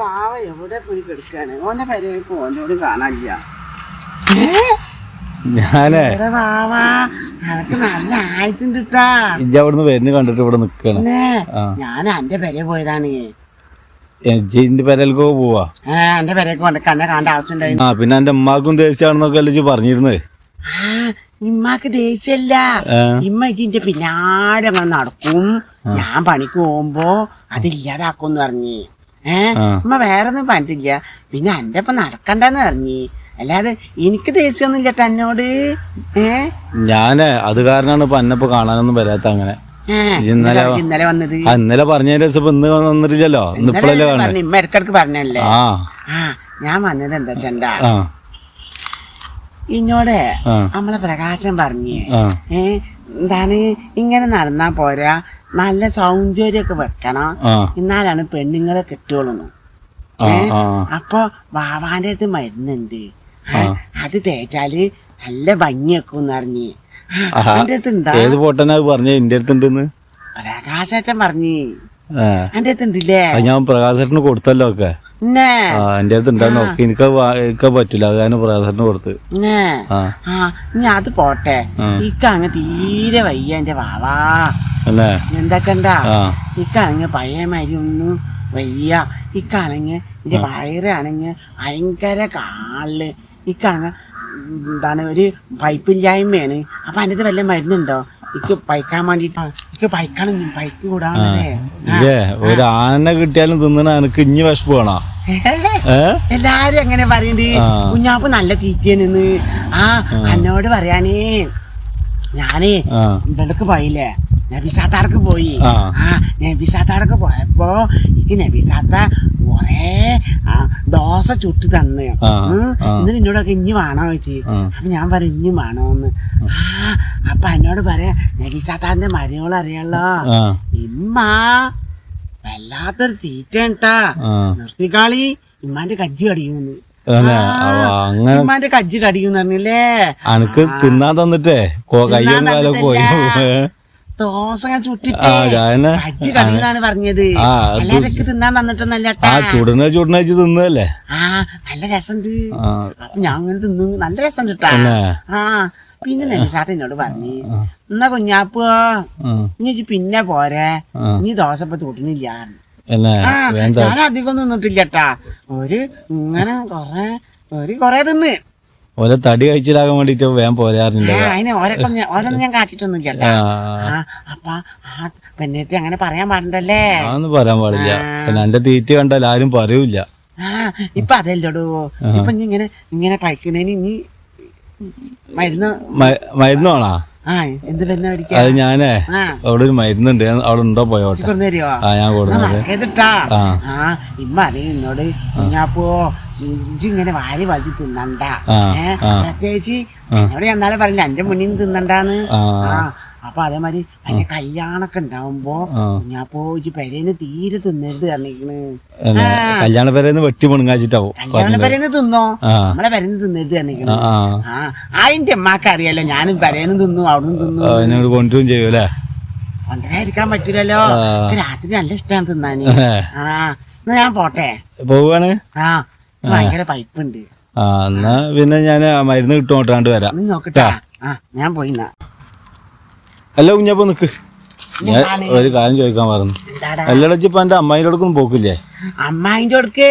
ബാവ എവിടെ പോയി കിടക്കാണ് ഓന്റെ പെരേക്ക് ഓനോട് കാണാനില്ല. ഞാനേ. എവിടെ ബാവ അനക്ക് നല്ല ആയുസുണ്ട് കിട്ടാ ഇജ്ജ് അവിടുന്ന് വരുന്ന കണ്ടിട്ട് ഇവിടെ നിക്കാണ്. ഞാൻ എന്റെ പെരെ പോയതാണ്. ഇജ്ജിന്റെ പെരൽക്കോ പോവാ? ആ എന്റെ പെരേക്ക് കാണേണ്ട പിന്നെ എന്റെ ഉമ്മാക്കും ദേഷ്യാണെന്നൊക്കെ അല്ലേ ഇമ്മക്ക് ദേഷ്യമല്ല ഇമ്മ ഇജിന്റെ നടക്കും. ഞാൻ പണിക്ക് പോകുമ്പോ അതില്ലാതാക്കും പറഞ്ഞ്. ഏ? അമ്മ വേറെ ഒന്നും പറഞ്ഞിട്ടില്ല. പിന്നെ എന്റെ ഒപ്പം നടക്കണ്ടെന്ന് പറഞ്ഞു. അല്ലാതെ എനിക്ക് ദേഷ്യമൊന്നും ഇല്ലട്ടോ എന്നോട് ഞാൻ ഞാനേ അത് കാരണമാണ് ഇപ്പൊ അന്നപ്പോ കാണാനൊന്നും വരാത്ത അങ്ങനെ. ഇന്നലെ ഇന്നലെ വന്നത്. ആ, ഇന്നലെ പറഞ്ഞതിന് ശേഷം ഇപ്പൊ ഇന്ന് വന്നിട്ടില്ലല്ലോ? ഇന്ന് ഇപ്പോഴല്ലേ പറഞ്ഞു ഇമ്മ ഇടക്കിടക്ക് പറഞ്ഞല്ലേ? ആ. ആ ഞാൻ വന്നത് എന്താ ചെണ്ട? ആ. ഇന്നോടെ ആ. നമ്മളെ പ്രകാശം പറഞ്ഞേ. ആ. ഏ എന്താണ്? ഇങ്ങനെ നടന്നാ പോരാ. നല്ല സൗന്ദര്യമൊക്കെ വെക്കണം. എന്നാലാണ് പെണ്ണുങ്ങളെ കിട്ടുള്ളൂ. അപ്പൊ വാവാന്റെ അടുത്ത് മരുന്നുണ്ട്. അത് തേച്ചാൽ നല്ല ഭംഗി വെക്കും അറിഞ്ഞ് ഏത് പൊട്ടനാ പറഞ്ഞ? എന്റെ അടുത്തുണ്ടെന്ന് പ്രകാശേട്ടൻ പറഞ്ഞു. എന്റെ അടുത്തുണ്ടല്ലേ ഞാൻ പ്രകാശേട്ടന് കൊടുത്തല്ലോ ഒക്കെ. എന്റെ അടുത്ത് ഒക്കെ എനിക്ക് എനിക്ക് പറ്റൂല. അത് കാരണം പ്രകാശത്തിന് കൊടുത്ത്. ഇനി അത് പോട്ടെ. ആ. ഇക്ക അങ്ങ് തീരെ വയ്യ എന്റെ വാവാ. എന്താ ചണ്ടാ ആ. ഇക്കാണെങ്കിൽ പഴയ മാതിരി ഒന്നും വയ്യ. ഇക്കാണെങ്കിൽ എന്റെ വയറാണെങ്കിൽ ഭയങ്കര കാളിൽ. ഇക്കാണെങ്കിൽ എന്താണ് ഒരു പൈപ്പില്ലായ്മയാണ്. അപ്പൊ അതിന്റെ വല്ല മരുന്നുണ്ടോ? ഇക്ക് പൈക്കാൻ വേണ്ടിട്ട് ഒരു ആന കിട്ടിയാലും തിന്നണ എനിക്ക് ഇഞ്ഞി വിഷപ്പ് വേണോ? എല്ലാരും എങ്ങനെ പറയണ്ട്? കുഞ്ഞാപ്പ നല്ല തീറ്റിയെന്ന് ആ അന്നോട് പറയാനേ ഞാനേ ഇവിടക്ക് പോയില്ലേ? നബിസാത്താടക്ക് പോയി. ആ. നബിസാത്താടക്ക് പോയപ്പോ എനിക്ക് നബിസാത്ത കൊറേ ദോശ ചുട്ട് തന്നെയാ. എന്നിട്ട് എന്നോടൊക്കെ ഇഞ്ഞി വേണോ ചേച്ചി. അപ്പൊ ഞാൻ പറയും ഇഞ്ഞി വേണോന്ന്. ആ. അപ്പൊ എന്നോട് പറയാ നബിസാത്താന്റെ മരുമകൾ അറിയാലോ? ഇമ്മ വല്ലാത്തൊരു തീറ്റ കേട്ടാ നിർത്തിക്കാളി ഇമ്മാന്റെ കജ്ജി കടിക്കുന്നു ഇമ്മാന്റെ കജ്ജി കടിക്കുന്നു പറഞ്ഞില്ലേ? അനക്ക് തിന്നാൻ തന്നിട്ടേ കയ്യും പോയി ദോശ ഞാൻ ആ ചുട്ടിട്ടേ ഞാൻ കജ്ജി കടിയെന്നാണ് പറഞ്ഞത്. ആ, അത് അല്ലാതൊക്കെ തിന്നാൻ തന്നിട്ടൊന്നല്ല ആ ചുടുന്ന ചുടുന്ന വെച്ച് തിന്നല്ലേ ആ നല്ല രസമുണ്ട്. ഞാൻ അങ്ങനെ തിന്നു. നല്ല രസം കിട്ടാ പിന്നെ? ആ പിന്നെ നബിസാത്ത എന്നോട് പറഞ്ഞു എന്നാ കുഞ്ഞാപ്പോ ഇനി പിന്നെ പോരെ. നീ ഇനി ദോശ ഇപ്പൊ തൊട്ടുന്നില്ല ഞാൻ അധികം തിന്നിട്ടില്ലട്ടാ ഒരു ഇങ്ങനെ കൊറേ ഒരു കൊറേ തിന്ന്. ഓരോ തടി കഴിച്ചിലാകാൻ വേണ്ടിട്ട് വേഗം പോരാറില്ല ആ അതിന് ഓരൊക്കെ ഞാൻ- ഓരോന്നും അപ്പൊ ആ അങ്ങനെ പറയാൻ പാടണ്ടല്ലേ? അതൊന്നും പറയാൻ പാടില്ല. എന്റെ തീറ്റ കണ്ടാൽ ആരും പറയൂല ആ ഇപ്പൊ അതല്ലോ ഇപ്പൊ ഇങ്ങനെ ഇങ്ങനെ പഴിക്കണേന് ഇനി മരുന്ന് മരുന്ന് വേണോ അത് ഞാനേ അവിടെ ഒരു മരുന്നുണ്ട്. അവിടെ ഉണ്ടോ പോയോട്ടെ ആ ഞാൻ കൊടുക്കുന്നത് ഇമ്മ അറിയും ഞാൻ കുഞ്ഞാപ്പോ ഇഞ്ചി ഇങ്ങനെ വാരി വലിച്ച് തിന്നണ്ട. പ്രത്യേകിച്ച് എന്നോട് എന്നാലും പറഞ്ഞില്ല പറഞ്ഞു എന്റെ മുന്നിൽ തിന്നണ്ടാന്ന്. ആ. അപ്പൊ അതേമാതിരി അതിന്റെ കല്യാണൊക്കെ ഉണ്ടാവുമ്പോ ഞാൻ പോയി പെരേന്ന് തീരെ തിന്നരുത് പറഞ്ഞിരിക്കണ്. കല്യാണ പെരേന്ന് വെട്ടി മുണങ്ങാച്ചിട്ടാവും കല്യാണ പെരേന്ന് തിന്നോ? നമ്മളെ പെരേന്ന് തിന്നരുത് പറഞ്ഞിരിക്കണ്. ആ അതിന്റെ അമ്മയ്ക്ക് അറിയാലോ ഞാനും പെരേന്ന് തിന്നു അവിടുന്ന് തിന്നു. കൊണ്ടും ചെയ്യൂലേ കൊണ്ടുവരാതിരിക്കാൻ പറ്റൂലല്ലോ. രാത്രി നല്ല ഇഷ്ടമാണ് തിന്നാന്. ആ എന്നാ ഞാൻ പോട്ടെ. പോവാണ്? ആ. ഭയങ്കര പൈപ്പുണ്ട്. ആ എന്നാ പിന്നെ ഞാൻ മരുന്ന് കിട്ടുമോട്ടാണ്ട് വരാം. നോക്കട്ടാ ആ ഞാൻ പോയി അല്ല കുഞ്ഞപ്പോ നിക്ക്. ഞാൻ ഒരു കാര്യം ചോദിക്കാൻ പറഞ്ഞു. അല്ലടച്ച് ഇപ്പൊ എന്റെ അമ്മായിന്റെ അടുക്കൊന്നും പോക്കില്ലേ? അമ്മായിന്റെ അടുക്ക്.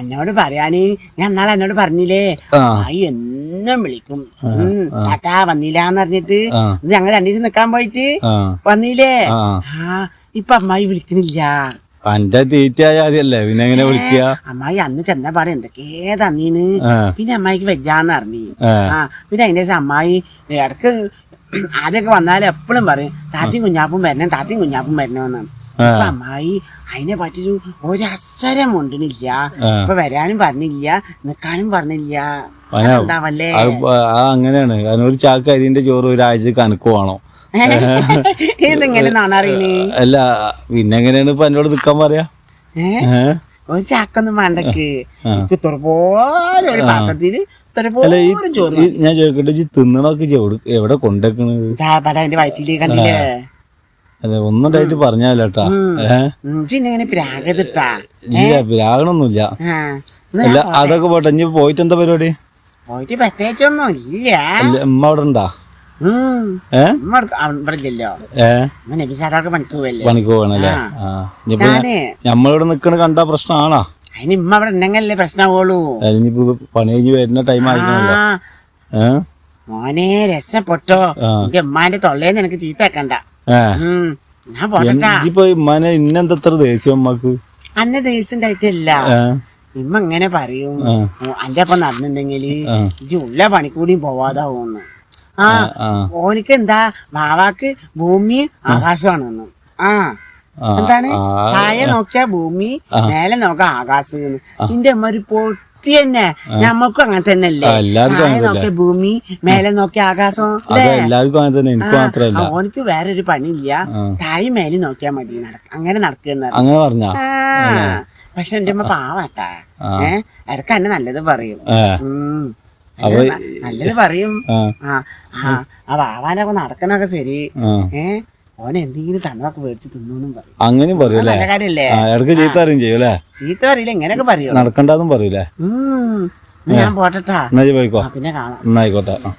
എന്നോട് പറയാന്. ഞാൻ എന്നാൽ എന്നോട് പറഞ്ഞില്ലേ? അമ്മായി എന്നും വിളിക്കും. കാക്കാ വന്നില്ലാന്ന് പറഞ്ഞിട്ട് ഞങ്ങൾ രണ്ടു ദിവസം നിക്കാൻ പോയിട്ട് വന്നില്ലേ ആ ഇപ്പൊ അമ്മായി വിളിക്കണില്ല. എന്റെ തീറ്റയായ ആദ്യല്ലേ പിന്നെ എങ്ങനെ വിളിക്കുക അമ്മായി അന്ന് ചെന്ന പാടെ എന്തൊക്കെയാ തന്നീന്? പിന്നെ അമ്മായിക്ക് വെജാന്ന് അറിഞ്ഞു ആ. പിന്നെ അതിന്റെ അമ്മായി ഇടയ്ക്ക് ആദ്യമൊക്കെ വന്നാൽ എപ്പോഴും പറയും താത്തിയും കുഞ്ഞാപ്പും വരണം താത്തിയും കുഞ്ഞാപ്പും വരണമെന്നാണ് അമ്മായി അതിനെ പറ്റിയൊരു ഒരസരം ഉണ്ടണില്ല ഇപ്പൊ വരാനും പറഞ്ഞില്ല നിക്കാനും പറഞ്ഞില്ല. ഉണ്ടാവല്ലേ അങ്ങനെയാണ്. കാരണം ഒരു ചാക്ക് അരിന്റെ ചോറ് ഒരാഴ്ച കണക്ക് വേണോ. ഇതെങ്ങനെ നാണറിയണേ അല്ല പിന്നെ എങ്ങനെയാണ് ഇപ്പൊ എന്നോട് നിക്കാൻ പറയാ? ഒരു ചാക്കൊന്നും വേണ്ടക്ക്. എനിക്ക് തുറപോലെ പാത്രത്തിൽ ഞാൻ ചോദിക്കട്ടെ തിന്നണൊക്കെ എവിടെ കൊണ്ടേക്കണത്? എന്റെ വയറ്റിൽ കണ്ടില്ലേ? അതെ ഒന്നും പറഞ്ഞാലട്ടാ. പ്രാഗതിട്ടാ അല്ല അതൊക്കെ പോട്ടെ ഇനി പോയിട്ട് എന്താ പരിപാടി? പോയിട്ട് പ്രത്യേകിച്ചൊന്നും ഇല്ല. അമ്മ അവിടെ ഉണ്ടാ? പണിക്ക് പോകണല്ലേ നമ്മളിവിടെ നിക്കണ കണ്ട പ്രശ്നമാണോ അതിന് ഉമ്മ അവിടെ ഉണ്ടെങ്കിലല്ലേ പ്രശ്നമാവുള്ളൂ ഇനിയിപ്പോ പണി കഴിഞ്ഞ് വരുന്ന ടൈം ആയിക്കണല്ലോ മോനെ രസപ്പെട്ടോ. എന്റെ ഉമ്മാന്റെ തൊള്ളേന്ന് എനിക്ക് ചീത്തക്കണ്ട. ഞാൻ ഇപ്പൊ ഇമ്മാനെ ഇന്നെന്തത്ര ദേഷ്യം അന്ന് ഉണ്ടായിട്ടില്ല. ഇമ്മ ഇങ്ങനെ പറയും. അന്റെ ഒപ്പം നടന്നിട്ടുണ്ടെങ്കിൽ ആ. ഇജ്ജ് ഉള്ള പണിക്കൂടിയും പോവാതാവുന്നു. ആ ഓനിക്ക് എന്താ വാവാക്ക് ഭൂമി ആകാശമാണെന്ന്. ആ. എന്താണ്? താഴെ നോക്കിയ ഭൂമി. മേലെ നോക്കാം ആകാശം നിന്റെ അമ്മ ഒരു പൊട്ടി തന്നെ. നമ്മക്കും അങ്ങനെ തന്നെ അല്ലേ താഴെ നോക്കിയ ഭൂമി മേലെ നോക്കിയ ആകാശം ഓനിക്ക് വേറെ ഒരു പണിയില്ല. താഴെ മേലെ നോക്കിയാ മതി. അങ്ങനെ നടക്കുന്ന അങ്ങനെ പറഞ്ഞ. പക്ഷെ എന്റെ അമ്മ പാവാട്ടാ. ഏഹ് അവർക്ക് ഇടയ്ക്ക് എന്നെ നല്ലത് പറയും. അപ്പൊ നല്ലത് പറയും. ആ. വാവാനൊക്കെ നടക്കണൊക്കെ ശരി. ഏ ഓൻ എന്തെങ്കിലും തന്നൊക്കെ മേടിച്ച് തിന്നൂന്നും പറയും. അങ്ങനെയും പറയൂലേ ഇടയ്ക്ക് ചീത്ത അറിയും ചെയ്യൂലേ ചീത്ത അറിയില്ല ഇങ്ങനെയൊക്കെ പറയും? നടക്കണ്ടെന്നും പറയൂലേ ഞാൻ പോട്ടെട്ടാ. പോയിക്കോ. പിന്നെ കാണാം. എന്നായിക്കോട്ടെ ആ.